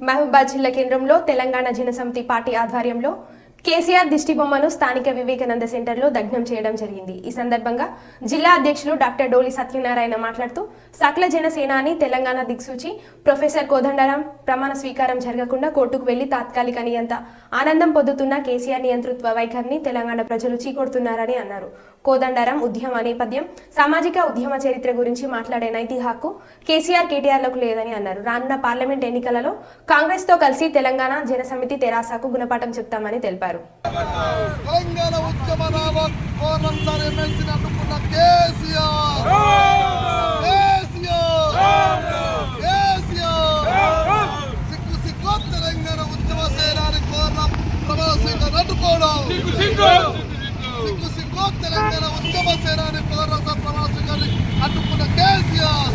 మహబూబాద్ జిల్లా కేంద్రంలో తెలంగాణ జనసమితి పార్టీ ఆధ్వర్యంలో కేసీఆర్ దిష్టిబొమ్మను స్థానిక వివేకానంద సెంటర్లో దగ్నం చేయడం జరిగింది. ఈ సందర్భంగా జిల్లా అధ్యక్షులు డాక్టర్ డోలి సత్యనారాయణ మాట్లాడుతూ సకల జనసేనాని తెలంగాణ దిక్సూచి ప్రొఫెసర్ కోదండరాం ప్రమాణ స్వీకారం జరగకుండా కోర్టుకు వెళ్ళి తాత్కాలిక నియంత ఆనందం పొందుతున్న కేసీఆర్ నియంతృత్వ వైఖరిని తెలంగాణ ప్రజలు చీకొడుతున్నారని అన్నారు. కోదండారం ఉద్యమ నేపథ్యం సామాజిక ఉద్యమ చరిత్ర గురించి మాట్లాడే నైతిక హక్కు కేసీఆర్ కేటీఆర్లకు లేదని అన్నారు. రానున్న పార్లమెంట్ ఎన్నికలలో కాంగ్రెస్తో కలిసి తెలంగాణ జనసమితి తెరాసాకు గుణపాఠం చెప్తామని తెలిపారు. తెలంగాణ ఉద్యమ నామ కోరంతారు ఎమ్మెల్సీని అడ్డుకున్న కేసీఆర్ కేసీఆర్ కేసీఆర్ సిగ్గు సిగ్గు తెలంగాణ ఉద్యమ సేనాని కోరం ప్రవాసీగా అడ్డుకోవడం సిగ్గు సిగ్గు తెలంగాణ ఉద్యమ సేనాని కోరం ప్రవాసీగా అడ్డుకున్న కేసీఆర్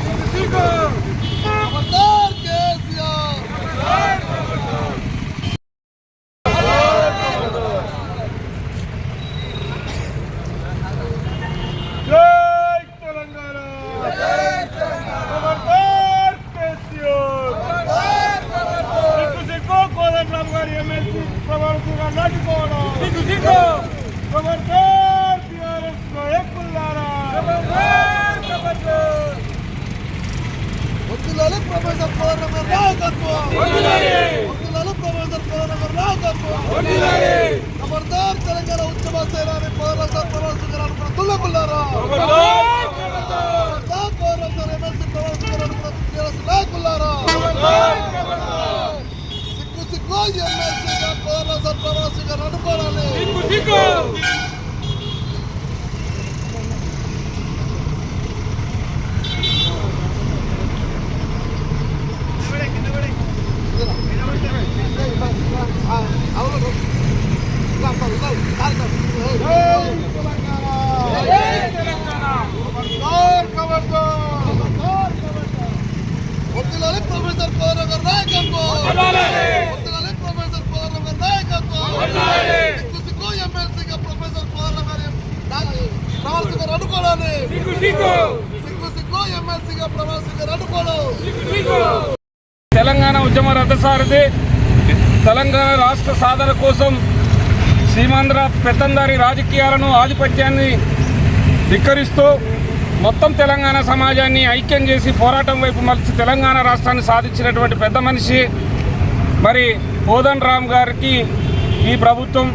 ఖబర్దార్ కేసీఆర్ జై తెలంగాణ ఖబర్దార్ కేసీఆర్ వద్దులాలి ప్రొఫెసర్ కోరమ నాయకత్వం. వద్దులాలి ప్రొఫెసర్ కోరమ నాయకత్వం. ఖబర్దార్ తెలంగాణ ఉద్యమ సేనాని ప్రొఫెసర్ ప్రొఫెసర్ గారు తుల్లకుల్లారా ఖబర్దార్ ఖబర్దార్ ఎమ్మెల్సీ ప్రొఫెసర్ గారు అనుకున్న సిగ్గు సిగ్గు అనుకోవాలి సిగ్గు సిగ్గు అవును ఖబర్దార్ ఖబర్దార్ వద్దులాలి ప్రొఫెసర్ కోరమ గారి నాయకత్వం వద్దులాలి ప్రొఫెసర్ కోరమ గారి నాయకత్వం సిగ్గు సిగ్గు ఎమ్మెల్సీగా ప్రొఫెసర్ కోరమ గారి సిగ్గు సిగ్గు. ఎమ్మెల్సీగా తెలంగాణ ఉద్యమ రథసారథి తెలంగాణ రాష్ట్ర సాధన కోసం సీమాంధ్ర పెత్తందారి రాజకీయాలను ఆధిపత్యాన్ని ధిక్కరిస్తూ మొత్తం తెలంగాణ సమాజాన్ని ఐక్యం చేసి పోరాటం వైపు మలిచి తెలంగాణ రాష్ట్రాన్ని సాధించినటువంటి పెద్ద మనిషి మరి కోదన్ రామ్ గారికి ఈ ప్రభుత్వం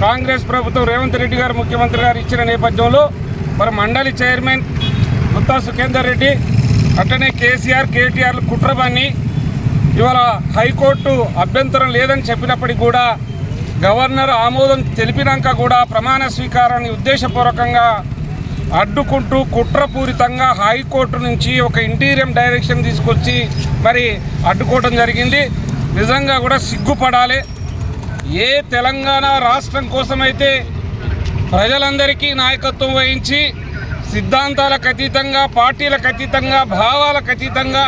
కాంగ్రెస్ ప్రభుత్వం రేవంత్ రెడ్డి గారు ముఖ్యమంత్రి గారు ఇచ్చిన నేపథ్యంలో మరి మండలి చైర్మన్ ముత్తా సుఖేందర్ రెడ్డి అట్లనే కేసీఆర్ కేటీఆర్ కుట్రబాన్ని ఇవాళ హైకోర్టు అభ్యంతరం లేదని చెప్పినప్పటికీ కూడా గవర్నర్ ఆమోదం తెలిపినాక కూడా ప్రమాణ స్వీకారాన్ని ఉద్దేశపూర్వకంగా అడ్డుకుంటూ కుట్రపూరితంగా హైకోర్టు నుంచి ఒక ఇంటీరియం డైరెక్షన్ తీసుకొచ్చి మరి అడ్డుకోవడం జరిగింది. నిజంగా కూడా సిగ్గుపడాలి. ఏ తెలంగాణ రాష్ట్రం కోసమైతే ప్రజలందరికీ నాయకత్వం వహించి సిద్ధాంతాలకు అతీతంగా పార్టీలకు అతీతంగా భావాలకు అతీతంగా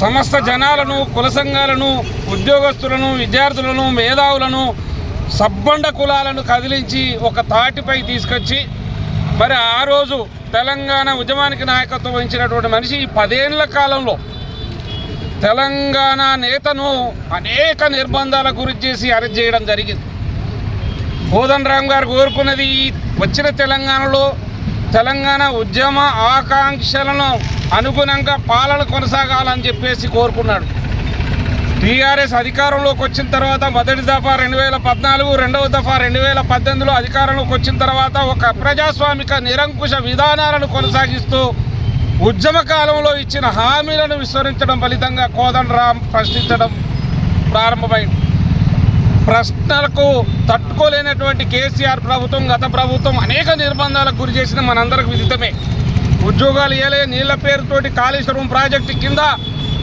సమస్త జనాలను కుల సంఘాలను ఉద్యోగస్తులను విద్యార్థులను మేధావులను సబ్బండ కులాలను కదిలించి ఒక తాటిపై తీసుకొచ్చి మరి ఆ రోజు తెలంగాణ ఉద్యమానికి నాయకత్వం వహించినటువంటి మనిషి ఈ పదేళ్ళ కాలంలో తెలంగాణ నేతను అనేక నిర్బంధాల గురి చేసి అరెస్ట్ చేయడం జరిగింది. కోదండ రామ్ గారు కోరుకున్నది వచ్చిన తెలంగాణలో తెలంగాణ ఉద్యమ ఆకాంక్షలను అనుగుణంగా పాలన కొనసాగాలని చెప్పేసి కోరుకున్నాడు. టీఆర్ఎస్ అధికారంలోకి వచ్చిన తర్వాత మొదటి దఫా రెండు వేల పద్నాలుగు రెండవ దఫా రెండు వేల పద్దెనిమిదిలో అధికారంలోకి వచ్చిన తర్వాత ఒక ప్రజాస్వామిక నిరంకుశ విధానాలను కొనసాగిస్తూ ఉద్యమ కాలంలో ఇచ్చిన హామీలను విస్మరించడం ఫలితంగా కోదండరాం రామ్ ప్రశ్నించడం ప్రారంభమైంది. ప్రశ్నలకు తట్టుకోలేనటువంటి కేసీఆర్ ప్రభుత్వం గత ప్రభుత్వం అనేక నిర్బంధాలకు గురి చేసిన మనందరికి విదితమే. ఉద్యోగాలు ఇవ్వలే నీళ్ళ పేరుతోటి కాళేశ్వరం ప్రాజెక్టు కింద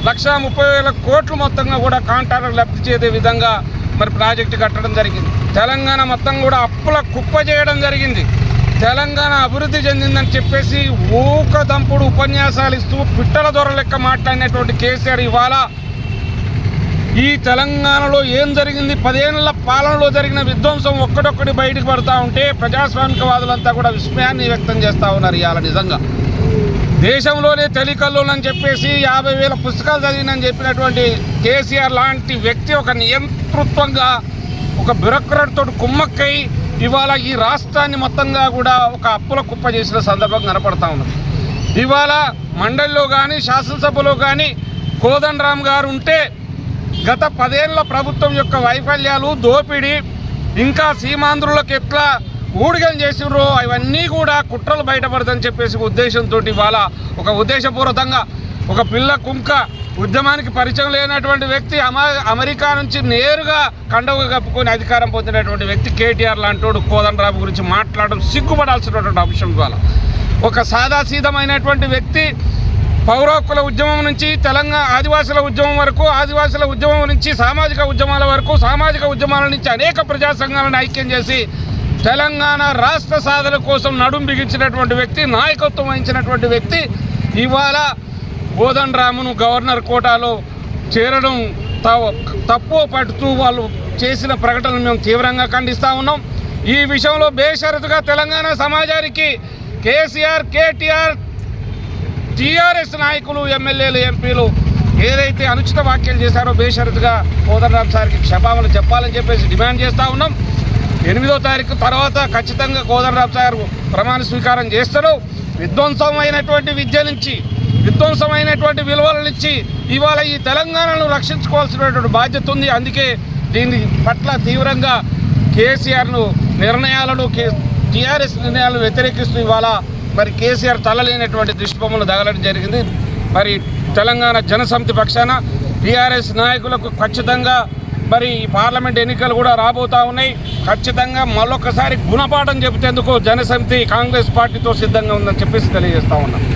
లక్ష ముప్పై వేల కోట్లు మొత్తంగా కూడా కాంట్రాక్టర్ లబ్ధి చేసే విధంగా మరి ప్రాజెక్టు కట్టడం జరిగింది. తెలంగాణ మొత్తం కూడా అప్పుల కుప్ప చేయడం జరిగింది. తెలంగాణ అభివృద్ధి చెందిందని చెప్పేసి ఊకదంపుడు ఉపన్యాసాలు ఇస్తూ పిట్టల దొర లెక్క మాట్లాడినటువంటి కేసీఆర్ ఇవాళ ఈ తెలంగాణలో ఏం జరిగింది? పదేళ్ళ పాలనలో జరిగిన విధ్వంసం ఒక్కడొక్కటి బయటకు పడతా ఉంటే ప్రజాస్వామికవాదులంతా కూడా విస్మయాన్ని వ్యక్తం చేస్తూ ఉన్నారు ఇవాళ నిజంగా. దేశంలోనే తెలికల్లోనని చెప్పేసి యాభై వేల పుస్తకాలు చదివినని చెప్పినటువంటి కేసీఆర్ లాంటి వ్యక్తి ఒక నియంతృత్వంగా ఒక బ్యూరోక్రాట్ తోటి కుమ్మక్కై ఇవాళ ఈ రాష్ట్రాన్ని మొత్తంగా కూడా ఒక అప్పుల కుప్ప చేసిన సందర్భం కనపడతా ఉన్నది. ఇవాళ మండలిలో కానీ శాసనసభలో కానీ కోదండరామ్ గారు ఉంటే గత పదేళ్ళ ప్రభుత్వం యొక్క వైఫల్యాలు దోపిడీ ఇంకా సీమాంధ్రులకు ఎట్లా ఊడిగం చేసిర్రో అవన్నీ కూడా కుట్రలు బయటపడదని చెప్పేసి ఉద్దేశంతో ఇవాళ ఒక ఉద్దేశపూర్వకంగా ఒక పిల్ల కుంక ఉద్యమానికి పరిచయం లేనటువంటి వ్యక్తి అమెరికా నుంచి నేరుగా కండవ కప్పుకొని అధికారం పొందినటువంటి వ్యక్తి కేటీఆర్ లాంటి కోదండరాబు గురించి మాట్లాడడం సిగ్గుపడాల్సినటువంటి అంశం ఇవాళ. ఒక సాదాసీదమైనటువంటి వ్యక్తి పౌర హక్కుల ఉద్యమం నుంచి తెలంగాణ ఆదివాసుల ఉద్యమం వరకు ఆదివాసుల ఉద్యమం నుంచి సామాజిక ఉద్యమాల వరకు సామాజిక ఉద్యమాల నుంచి అనేక ప్రజా సంఘాలను ఐక్యం చేసి తెలంగాణ రాష్ట్ర సాధన కోసం నడుం బిగించినటువంటి వ్యక్తి నాయకత్వం వహించినటువంటి వ్యక్తి ఇవాళ బోధన్ రామును గవర్నర్ కోటాలో చేరడం త- తప్పు పడుతూ వాళ్ళు చేసిన ప్రకటనను మేము తీవ్రంగా ఖండిస్తూ ఉన్నాం. ఈ విషయంలో బేషరతుగా తెలంగాణ సమాజానికి కేసీఆర్ కేటీఆర్ టీఆర్ఎస్ నాయకులు ఎమ్మెల్యేలు ఎంపీలు ఏదైతే అనుచిత వ్యాఖ్యలు చేశారో బేషరతుగా కోదండరామ్ సార్కి క్షమాపణ చెప్పాలని చెప్పేసి డిమాండ్ చేస్తూ ఉన్నాం. ఎనిమిదో తారీఖు తర్వాత ఖచ్చితంగా కోదండరామ్ సార్ ప్రమాణ స్వీకారం చేస్తారు విధ్వంసమైనటువంటి విద్య నుంచి విధ్వంసమైనటువంటి విలువల నుంచి ఇవాళ ఈ తెలంగాణను రక్షించుకోవాల్సినటువంటి బాధ్యత ఉంది. అందుకే దీని పట్ల తీవ్రంగా కేసీఆర్ను నిర్ణయాలను కే టీఆర్ఎస్ నిర్ణయాలను వ్యతిరేకిస్తూ ఇవాళ మరి కేసీఆర్ తలలేనటువంటి దృష్టిబొమ్మలు తగలడం జరిగింది. మరి తెలంగాణ జనసమితి పక్షాన టీఆర్ఎస్ నాయకులకు ఖచ్చితంగా మరి ఈ పార్లమెంట్ ఎన్నికలు కూడా రాబోతా ఉన్నాయి. ఖచ్చితంగా మరొకసారి గుణపాఠం చెబుతేందుకు జనసమితి కాంగ్రెస్ పార్టీతో సిద్ధంగా ఉందని చెప్పేసి తెలియజేస్తా ఉన్నాను